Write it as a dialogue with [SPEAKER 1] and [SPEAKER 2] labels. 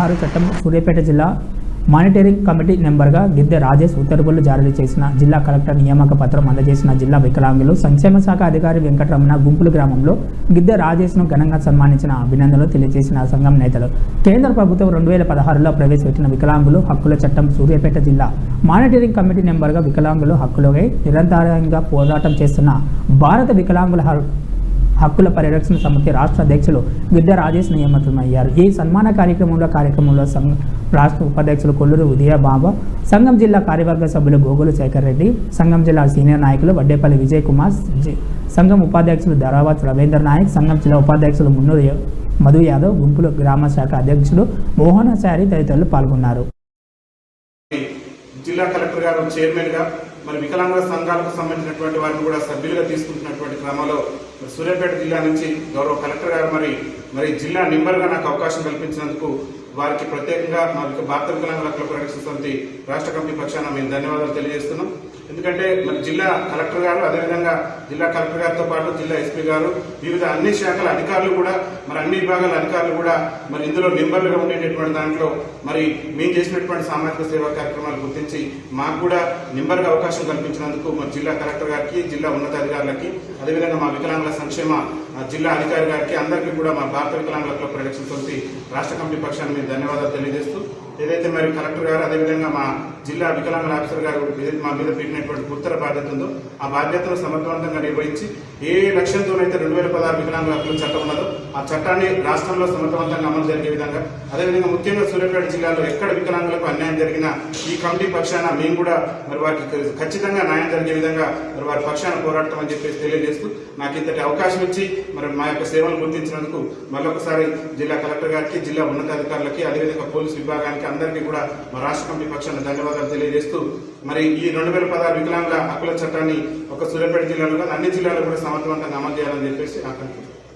[SPEAKER 1] పదహారు చట్టం సూర్యాపేట జిల్లా మానిటరింగ్ కమిటీ నెంబర్గా గిద్దె రాజేష్ ఉత్తర్వులు జారీ చేసిన జిల్లా కలెక్టర్ నియామక పత్రం అందజేసిన జిల్లా వికలాంగులు సంక్షేమ శాఖ అధికారి వెంకటరమణ గుంపులు గ్రామంలో గిద్దె రాజేష్ను ఘనంగా సన్మానించిన అభినందనలు తెలియజేసిన సంఘం నేతలు. కేంద్ర ప్రభుత్వం రెండు వేల పదహారులో ప్రవేశపెట్టిన వికలాంగులు హక్కుల చట్టం సూర్యాపేట జిల్లా మానిటరింగ్ కమిటీ నెంబర్గా వికలాంగులు హక్కులకై నిరంతరంగా పోరాటం చేస్తున్న భారత వికలాంగుల హక్కుల పరిరక్షణ సమితి రాష్ట్ర అధ్యక్షులు గిడ్డ రాజేష్ నియమితమయ్యారు ఈ సన్మాన కార్యక్రమంలో కార్యక్రమంలో సంఘ రాష్ట్ర ఉపాధ్యక్షులు కొల్లూరు ఉదయబాబు సంఘం జిల్లా కార్యవర్గ సభ్యులు గోగులు శేఖర్ రెడ్డి సంఘం జిల్లా సీనియర్ నాయకులు వడ్డేపల్లి విజయ్ కుమార్ సంఘం ఉపాధ్యక్షులు ధరావత్ రవీంద్ర నాయక్ సంఘం జిల్లా ఉపాధ్యక్షులు మున్నూరు మధు యాదవ్ గుంపులు గ్రామ శాఖ అధ్యక్షులు మోహనాచారి తదితరులు పాల్గొన్నారు.
[SPEAKER 2] జిల్లా కలెక్టర్ గారు చైర్మన్ మరి వికలాంగుల సంఘాలకు సంబంధించినటువంటి వారిని కూడా సభ్యులుగా తీసుకుంటున్నటువంటి క్రమంలో మరి సూర్యాపేట జిల్లా నుంచి గౌరవ కలెక్టర్ గారు మరి మరి జిల్లా నెంబర్గా నాకు అవకాశం కల్పించినందుకు వారికి ప్రత్యేకంగా మా భారత వికలాంగుల క్లబ్ పరిరక్షణ సమితి రాష్ట్ర కమిటీ పక్షాన మేము ధన్యవాదాలు తెలియజేస్తున్నాం. ఎందుకంటే మరి జిల్లా కలెక్టర్ గారు అదేవిధంగా జిల్లా కలెక్టర్ గారితో పాటు జిల్లా ఎస్పీ గారు వివిధ అన్ని శాఖల అధికారులు కూడా మరి అన్ని విభాగాల అధికారులు కూడా మరి ఇందులో నెంబర్లుగా ఉండేటటువంటి దాంట్లో మరి మేము చేసినటువంటి సామాజిక సేవా కార్యక్రమాలు గుర్తించి మాకు కూడా నెంబర్గా అవకాశం కల్పించినందుకు మా జిల్లా కలెక్టర్ గారికి జిల్లా ఉన్నతాధికారులకి అదేవిధంగా మా వికలాంగుల సంక్షేమ జిల్లా అధికారి గారికి అందరికీ కూడా మా భారత వికలాంగుల క్లబ్ ప్రొడక్షన్ సమితి రాష్ట్ర కమిటీ పక్షాన్ని మేము ధన్యవాదాలు తెలియజేస్తూ ఏదైతే మరి కలెక్టర్ గారు అదేవిధంగా మా జిల్లా వికలాంగుల ఆఫీసర్ గారు మా మీద పెట్టినటువంటి ఉత్తర బాధ్యత ఉందో ఆ బాధ్యతను సమర్థవంతంగా నిర్వహించి ఏ లక్ష్యంతోనైతే రెండు వేల పదహారు వికలాంగుల హక్కుల చట్టం ఉన్నదో ఆ చట్టాన్ని రాష్ట్రంలో సమర్థవంతంగా అమలు జరిగే విధంగా అదేవిధంగా ముఖ్యంగా సూర్యాపేట జిల్లాలో ఎక్కడ వికలాంగులకు అన్యాయం జరిగినా ఈ కమిటీ పక్షాన మేము కూడా మరి వారికి ఖచ్చితంగా న్యాయం జరిగే విధంగా మరి వారి పక్షాన పోరాడతాం అని చెప్పేసి తెలియజేస్తూ నాకు ఇంతటి అవకాశం ఇచ్చి మరి మా యొక్క సేవలు గుర్తించినందుకు మరొకసారి జిల్లా కలెక్టర్ గారికి జిల్లా ఉన్నతాధికారులకి అదేవిధంగా పోలీస్ విభాగానికి అందరికీ కూడా మా రాష్ట్ర కమిటీ పక్షాన ధన్యవాదాలు తెలియజేస్తూ మరి ఈ రెండు వేల పదహారు వికలాంగుల హక్కుల చట్టాన్ని ఒక సూర్యాపేట జిల్లాలో కాదు అన్ని జిల్లాలో కూడా సమర్థవంతంగా అమలు చేయాలని చెప్పేసి ఆకాంక్షిస్తున్నాను